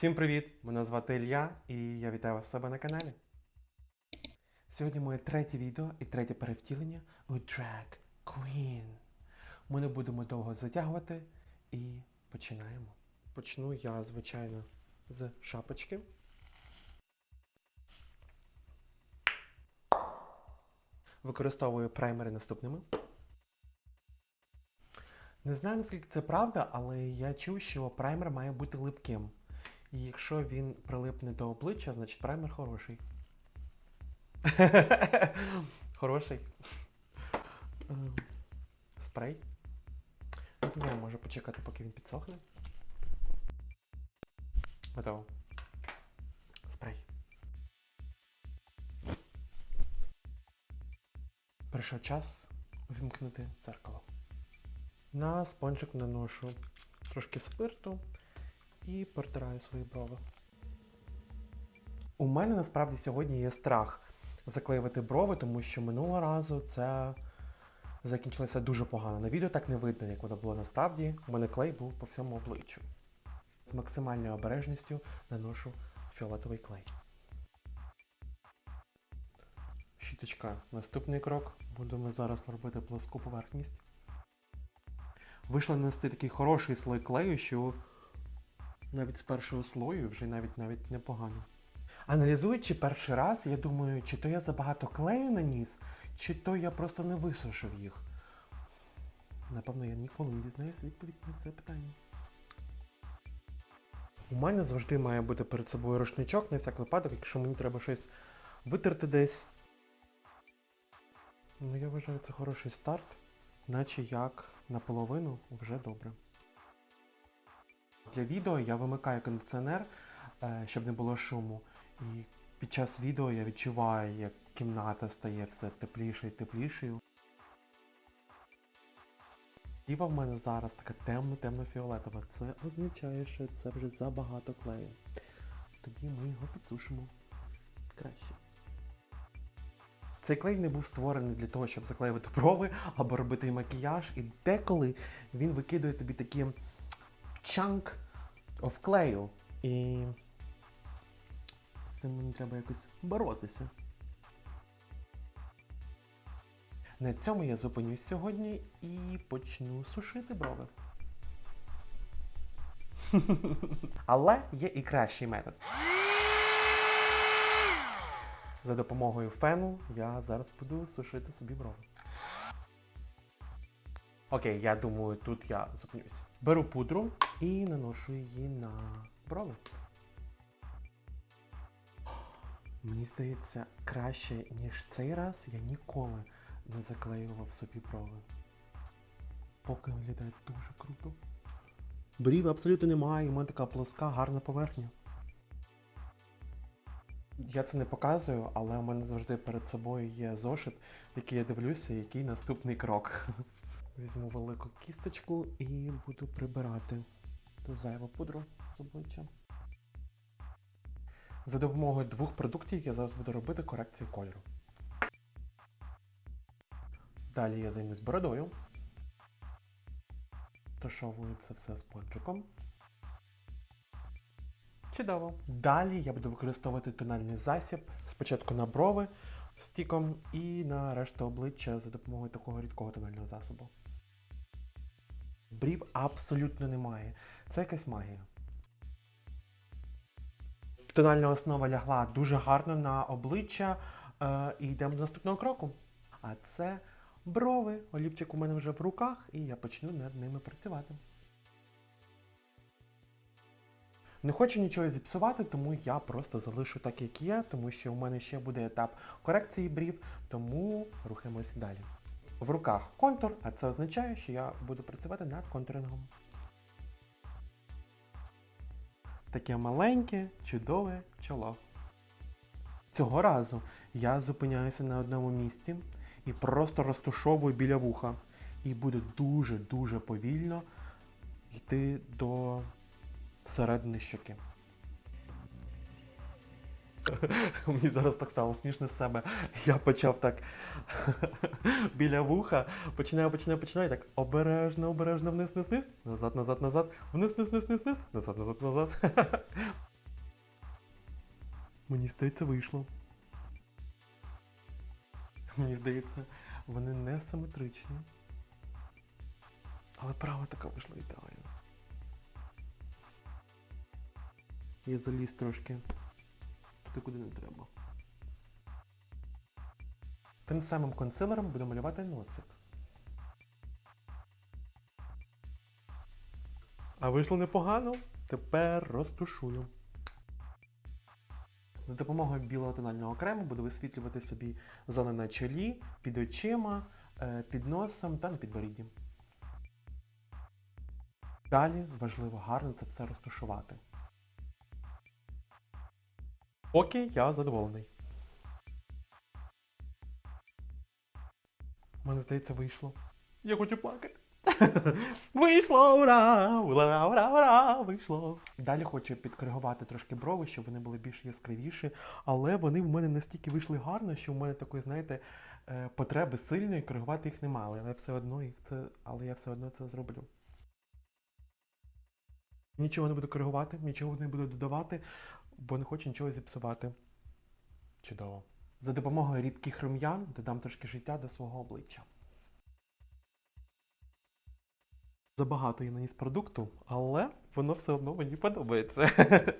Всім привіт! Мене звати Ілля і я вітаю вас у себе на каналі. Сьогодні моє третє відео і третє перевтілення у Drag Queen. Ми не будемо довго затягувати і починаємо. Почну я, звичайно, з шапочки. Використовую праймери наступними. Не знаю, наскільки це правда, але я чув, що праймер має бути липким. І якщо він прилипне до обличчя, значить праймер хороший. Хороший. Ем, Спрей. Знаю, може почекати, поки він підсохне. Готово. Спрей. Прийшов час увімкнути дзеркало. На спончик наношу трошки спирту і протираю свої брови. У мене насправді сьогодні є страх заклеювати брови, тому що минулого разу це закінчилося дуже погано. На відео так не видно, як воно було насправді. У мене клей був по всьому обличчю. З максимальною обережністю наношу фіолетовий клей. Щіточка. Наступний крок. Будемо зараз робити плоску поверхність. Вийшло нанести такий хороший слой клею, що навіть з першого слою вже навіть навіть непогано. Аналізуючи перший раз, я думаю, чи то я забагато клею наніс, чи то я просто не висушив їх. Напевно, я ніколи не дізнаюсь відповідь на це питання. У мене завжди має бути перед собою рушничок на всяк випадок, якщо мені треба щось витерти десь. Ну, я вважаю, це хороший старт, наче як наполовину вже добре. Для відео я вимикаю кондиціонер, е, щоб не було шуму. І під час відео я відчуваю, як кімната стає все теплішою і теплішою. Ліва в мене зараз така темно-темно-фіолетова. Це означає, що це вже забагато клею. Тоді ми його підсушимо краще. Цей клей не був створений для того, щоб заклеювати брови або робити макіяж, і деколи він викидує тобі такі chunk of. І з цим мені треба якось боротися. На цьому я зупинюсь сьогодні і почну сушити брови. Але є і кращий метод. За допомогою фену я зараз буду сушити собі брови. Окей, я думаю, тут я зупинюсь. Беру пудру і наношу її на брови. Мені здається, краще, ніж цей раз, я ніколи не заклеював собі брови. Поки виглядає дуже круто. Брів абсолютно немає, у мене така плоска, гарна поверхня. Я це не показую, але у мене завжди перед собою є зошит, який я дивлюся, який наступний крок. Візьму велику кісточку і буду прибирати ту зайву пудру з обличчя. За допомогою двох продуктів я зараз буду робити корекцію кольору. Далі я займусь бородою. Тушовую це все спонжиком. Чудово. Далі я буду використовувати тональний засіб спочатку на брови стіком і на решту обличчя за допомогою такого рідкого тонального засобу. Брів абсолютно немає. Це якась магія. Тональна основа лягла дуже гарно на обличчя е, і йдемо до наступного кроку. А це брови. Олівчик у мене вже в руках, і я почну над ними працювати. Не хочу нічого зіпсувати, тому я просто залишу так, як є, тому що у мене ще буде етап корекції брів, тому рухаємось далі. В руках контур, а це означає, що я буду працювати над контурингом. Таке маленьке, чудове чоло. Цього разу я зупиняюся на одному місці і просто розтушовую біля вуха. І буду дуже-дуже повільно йти до середини щоки. Мені зараз так стало смішно з себе. Я почав так біля вуха, починаю, починаю, починаю, так обережно, обережно, вниз, вниз, вниз, назад, назад, назад, вниз, вниз, вниз, вниз, вниз, назад, назад, назад. Мені здається, вийшло. Мені здається, вони не симетричні. Але права така вийшла ідеально. Я заліз трошки туди, куди не треба. Тим самим консилером буду малювати носик. А вийшло непогано. Тепер розтушую. За допомогою білого тонального крему буду висвітлювати собі зони на чолі, під очима, е, під носом та на підборідді. Далі важливо гарно це все розташувати. Окей, я задоволений. Мене здається, вийшло. Я хочу плакати. Вийшло, ура! Ура, ура, ура! Вийшло. Далі хочу підкоригувати трошки брови, щоб вони були більш яскравіші, але вони в мене настільки вийшли гарно, що в мене такої, знаєте, е, потреби сильної коригувати їх немає. Але все одно їх це. Але я все одно це зроблю. Нічого не буду коригувати, нічого не буду додавати, бо не хочу нічого зіпсувати. Чудово. За допомогою рідких рум'ян додам трошки життя до свого обличчя. Забагато я наніс продукту, але воно все одно мені подобається.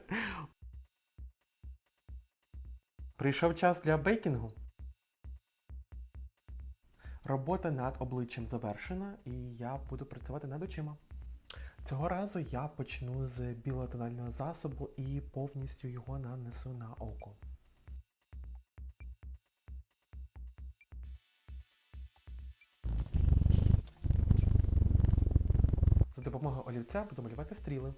Прийшов час для бейкінгу. Робота над обличчям завершена, і я буду працювати над очима. Цього разу я почну з білотонального засобу і повністю його нанесу на око. За допомогою олівця буду малювати стріли.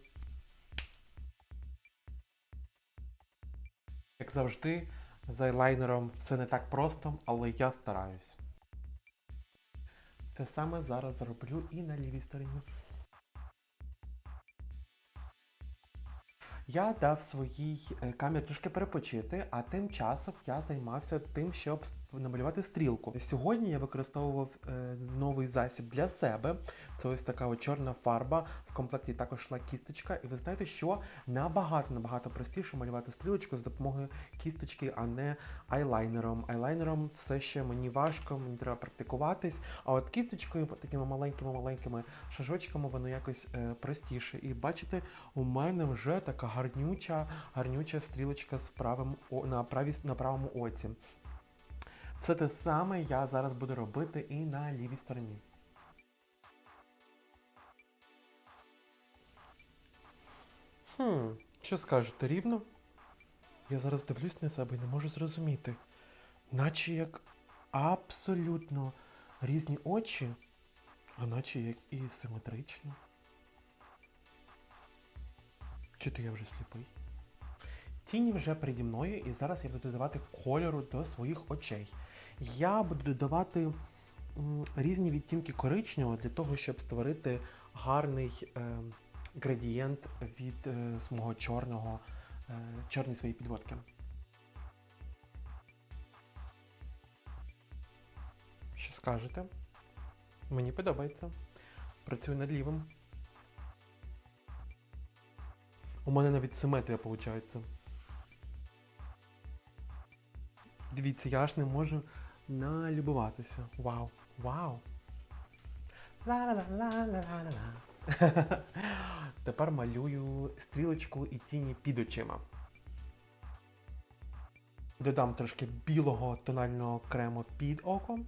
Як завжди, з айлайнером все не так просто, але я стараюсь. Те саме зараз зроблю і на лівій стороні. Я дав своїй е, камері трошки перепочити, а тим часом я займався тим, щоб намалювати стрілку. Сьогодні я використовував е, новий засіб для себе. Це ось така от чорна фарба. В комплекті також йшла кісточка. І ви знаєте, що набагато набагато простіше малювати стрілочку з допомогою кісточки, а не айлайнером. Айлайнером все ще мені важко, мені треба практикуватись. А от кісточкою, такими маленькими-маленькими шажочками, воно якось е, простіше. І бачите, у мене вже така гарнюча, гарнюча стрілочка з правим на, правій, на правому оці. Все те саме я зараз буду робити і на лівій стороні. Хм, що скажете, рівно? Я зараз дивлюсь на себе і не можу зрозуміти. Наче як абсолютно різні очі, а наче як і симетрично. Чи то я вже сліпий? Тіні вже переді мною, і зараз я буду додавати кольору до своїх очей. Я буду додавати різні відтінки коричневого для того, щоб створити гарний е, градієнт від е, мого чорного, е, чорної своєї підводки. Що скажете? Мені подобається. Працюю над лівим. У мене навіть симетрія виходить. Дивіться, я аж не можу налюбуватися. Вау! Вау! Ла-ла-ла-ла-ла-ла-ла. Тепер малюю стрілочку і тіні під очима. Додам трошки білого тонального крему під оком.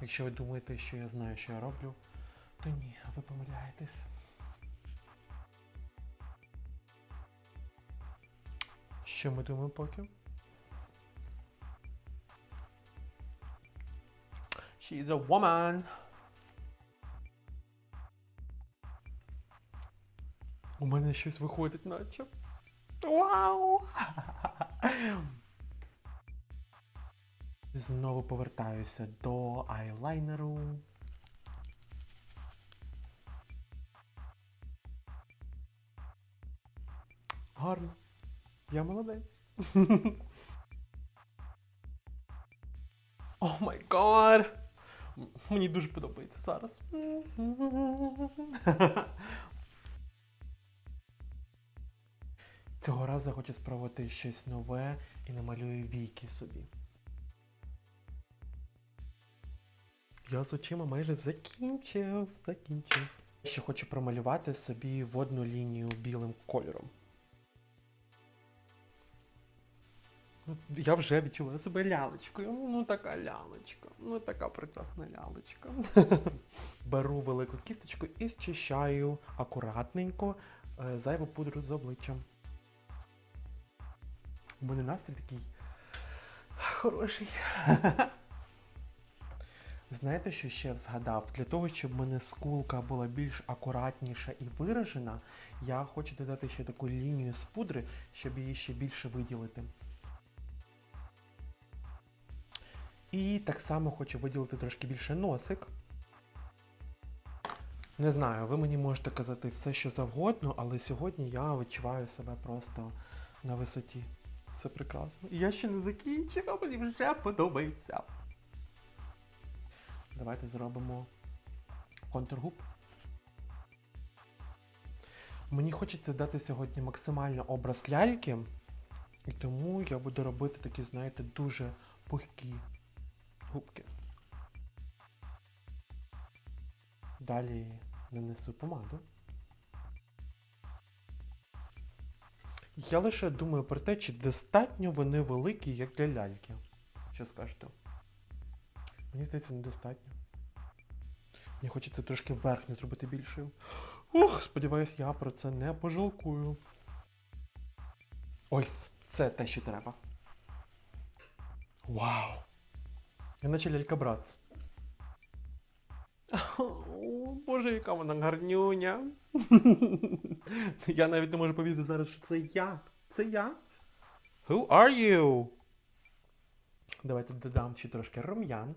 Якщо ви думаєте, що я знаю, що я роблю, то ні, ви помиляєтесь. Що ми думаємо поки? She's a woman. У мене щось виходить, наче. Вау! Знову повертаюся до айлайнеру. Гарно. Я молодець. О май гад! Мені дуже подобається зараз. Цього разу хочу спробувати щось нове і намалюю війки собі. Я з очима майже закінчив, закінчив. Ще хочу промалювати собі водну лінію білим кольором. Ну, Я вже відчуваю себе лялечкою. Ну така лялечка. Ну така прекрасна лялечка. Беру велику кісточку і зчищаю акуратненько е, зайву пудру з обличчям. У мене настрій такий хороший. Знаєте, що ще згадав? Для того, щоб в мене скулка була більш акуратніша і виражена, я хочу додати ще таку лінію з пудри, щоб її ще більше виділити. І так само хочу виділити трошки більше носик. Не знаю, ви мені можете казати все, що завгодно, але сьогодні я відчуваю себе просто на висоті. Це прекрасно. І я ще не закінчив, а мені вже подобається. Давайте зробимо контур губ. Мені хочеться дати сьогодні максимально образ ляльки, і тому я буду робити такі, знаєте, дуже пухкі губки. Далі нанесу помаду. Я лише думаю про те, чи достатньо вони великі, як для ляльки. Що скажете? Мені здається, недостатньо. Мені хочеться трошки верхню зробити більшою. Ух, сподіваюсь, я про це не пожалкую. Ось, це те, що треба. Вау! Я наче лялька братц. О, Боже, яка вона гарнюня. я навіть не можу повірити зараз, що це я. Це я. Who are you? Давайте додам ще трошки рум'ян.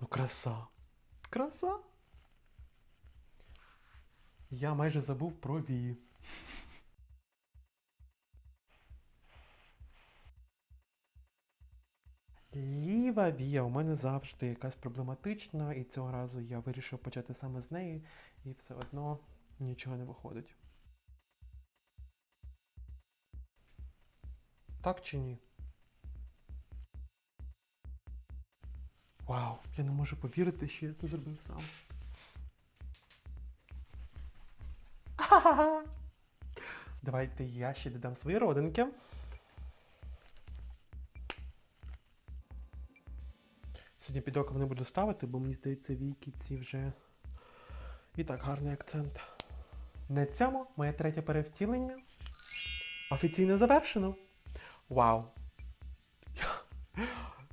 Ну, краса. Краса. Я майже забув про вії. Ліва вія у мене завжди якась проблематична, і цього разу я вирішив почати саме з неї, і все одно нічого не виходить. Так чи ні? Вау, я не можу повірити, що я це зробив сам. Давайте я ще додам свої родинки. Сьогодні під оком не буду ставити, бо мені здається, війки ці вже і так гарний акцент. На цьому моє третє перевтілення офіційно завершено. Вау!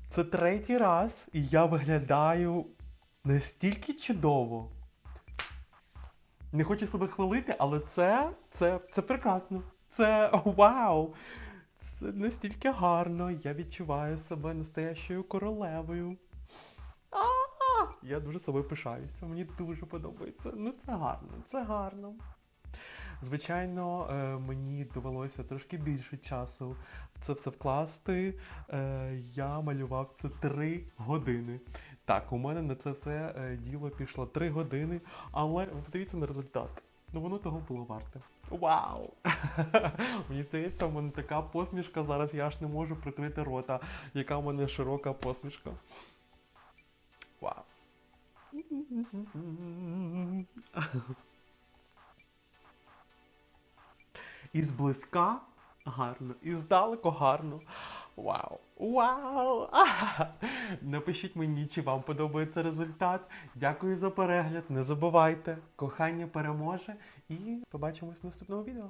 Це третій раз, і я виглядаю настільки чудово. Не хочу себе хвалити, але це, це, це прекрасно. Це вау! Це настільки гарно. Я відчуваю себе настоящою королевою. Я дуже собою пишаюся. Мені дуже подобається. Ну це гарно, це гарно. Звичайно, е, мені довелося трошки більше часу в це все вкласти. Е, Я малював це 3 години. Так, у мене на це все е, діло пішло 3 години, але подивіться на результат. Ну воно того було варте. Вау! Мені здається, в мене така посмішка. Зараз я аж не можу прикрити рота, яка в мене широка посмішка. І зблизька гарно, і здалеку гарно. Вау! Вау! Напишіть мені, чи вам подобається результат. Дякую за перегляд. Не забувайте, кохання переможе. І побачимось в наступному відео.